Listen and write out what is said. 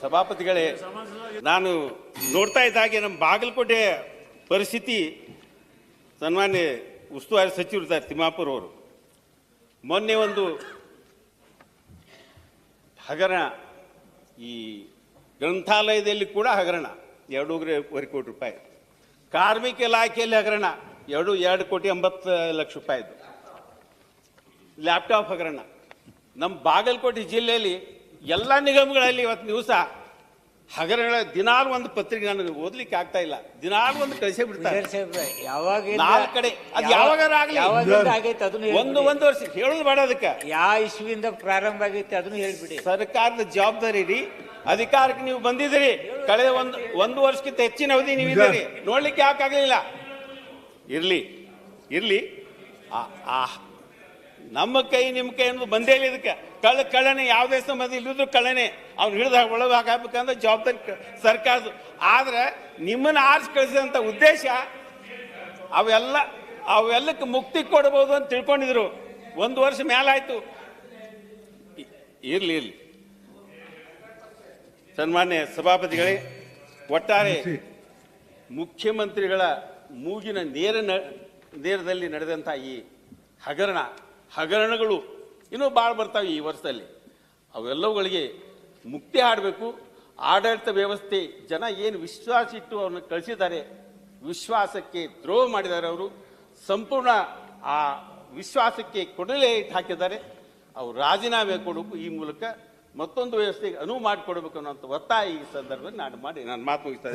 ಸಭಾಪತಿಗಳೇ, ನಾನು ನೋಡ್ತಾ ಇದ್ದ ಹಾಗೆ ನಮ್ಮ ಬಾಗಲಕೋಟೆ ಪರಿಸ್ಥಿತಿ ಸನ್ಮಾನ್ಯ ಉಸ್ತುವಾರಿ ಸಚಿವರು ಸರ್ ತಿಮ್ಮಾಪುರ್ ಅವರು. ಮೊನ್ನೆ ಒಂದು ಹಗರಣ, ಈ ಗ್ರಂಥಾಲಯದಲ್ಲಿ ಕೂಡ ಹಗರಣ, ಎರಡೂವರೆ ಕೋಟಿ ರೂಪಾಯಿ. ಕಾರ್ಮಿಕ ಇಲಾಖೆಯಲ್ಲಿ ಹಗರಣ, ಎರಡು ಎರಡು ಕೋಟಿ ಎಂಬತ್ತು ಲಕ್ಷ ರೂಪಾಯಿದು ಲ್ಯಾಪ್ಟಾಪ್ ಹಗರಣ. ನಮ್ಮ ಬಾಗಲಕೋಟೆ ಜಿಲ್ಲೆಯಲ್ಲಿ ಎಲ್ಲ ನಿಗಮಗಳಲ್ಲಿ ಇವತ್ತು ದಿವಸ ಹಗರಣಗಳ ದಿನಾಲು ಒಂದು ಪತ್ರಿಕೆ ನನಗೆ ಓದ್ಲಿಕ್ಕೆ ಆಗ್ತಾ ಇಲ್ಲ. ದಿನಾಲು ಒಂದು ಕಳಿಸೇ ಬಿಡ್ತಾರೆ. ಯಾವಾಗ ನಾಲ್ಕು ಕಡೆ ಅದು ಯಾವ- ಯಾವಾಗಾರ ಆಗಲಿ. ಯಾವಾಗ ಆಗೈತೆ ಅದನ್ನು ಒಂದು ಒಂದು ವರ್ಷ ಹೇಳೋದು ಬೇಡ ಅದಕ್ಕೆ. ಯಾವ ಇಸ್ವಿಯಿಂದ ಪ್ರಾರಂಭ ಆಗೈತೆ ಅದನ್ನು ಹೇಳ್ಬಿಡಿ. ಸರ್ಕಾರದ ಜವಾಬ್ದಾರಿ ರೀ. ಅಧಿಕಾರಕ್ಕೆ ನೀವು ಬಂದಿದ್ದೀರಿ. ಕಳೆದ ಒಂದು ಒಂದು ವರ್ಷಕ್ಕಿಂತ ಹೆಚ್ಚಿನ ಅವಧಿ ನೀವು ಇದ್ದೀರಿ. ನೋಡ್ಲಿಕ್ಕೆ ಯಾಕಾಗಲಿಲ್ಲ ಇರ್ಲಿ ಇರ್ಲಿ. ಆ- ಆ ನಮ್ಮ ಕೈ ನಿಮ್ಮ ಕೈ ಅನ್ನೋದು ಬಂದೇ ಇಲ್ಲ ಇದಕ್ಕೆ. ಕಳ್ಳ ಕಳ್ಳನೆ ಯಾವುದೇ ಸಂಬಂಧ ಇಲ್ಲದ್ರು ಕಳ್ಳನೆ. ಅವ್ನು ಹಿಡಿದ ಒಳಗೆ ಹಾಕಬೇಕಂದ್ರೆ ಜವಾಬ್ದಾರಿ ಸರ್ಕಾರ ಆದ್ರೆ ನಿಮ್ಮನ್ನ ಆರಿಸಿ ಕಳಿಸಿದಂಥ ಉದ್ದೇಶ ಅವೆಲ್ಲ ಅವೆಲ್ಲಕ್ಕೆ ಮುಕ್ತಿ ಕೊಡಬಹುದು ಅಂತ ತಿಳ್ಕೊಂಡಿದ್ರು. ಒಂದು ವರ್ಷ ಮೇಲಾಯ್ತು ಇರ್ಲಿ ಇರ್ಲಿ. ಸನ್ಮಾನ್ಯ ಸಭಾಪತಿಗಳೇ ಒಟ್ಟಾರೆ ಮುಖ್ಯಮಂತ್ರಿಗಳ ಮೂಗಿನ ನೇರ ನೇರದಲ್ಲಿ ನಡೆದಂಥ ಈ ಹಗರಣ ಹಗರಣಗಳು ಇನ್ನೂ ಭಾಳ ಬರ್ತಾವೆ ಈ ವರ್ಷದಲ್ಲಿ. ಅವೆಲ್ಲವುಗಳಿಗೆ ಮುಕ್ತಿ ಆಡಬೇಕು ಆಡಳಿತ ವ್ಯವಸ್ಥೆ, ಜನ ಏನು ವಿಶ್ವಾಸ ಇಟ್ಟು ಅವ್ರನ್ನ ಕಳಿಸಿದ್ದಾರೆ, ವಿಶ್ವಾಸಕ್ಕೆ ದ್ರೋಹ ಮಾಡಿದ್ದಾರೆ ಅವರು, ಸಂಪೂರ್ಣ ಆ ವಿಶ್ವಾಸಕ್ಕೆ ಕೊಡಲೇ ಇಟ್ಟು ಹಾಕಿದ್ದಾರೆ. ಅವ್ರು ರಾಜೀನಾಮೆ ಕೊಡಬೇಕು ಈ ಮೂಲಕ, ಮತ್ತೊಂದು ವ್ಯವಸ್ಥೆಗೆ ಅನುವು ಮಾಡಿಕೊಡ್ಬೇಕು ಅನ್ನೋಂಥ ಒತ್ತಾಯ ಈ ಸಂದರ್ಭದಲ್ಲಿ ನಾನು ಮಾಡಿ ನಾನು ಮಾತು ಮುಗಿಸ್ತಾ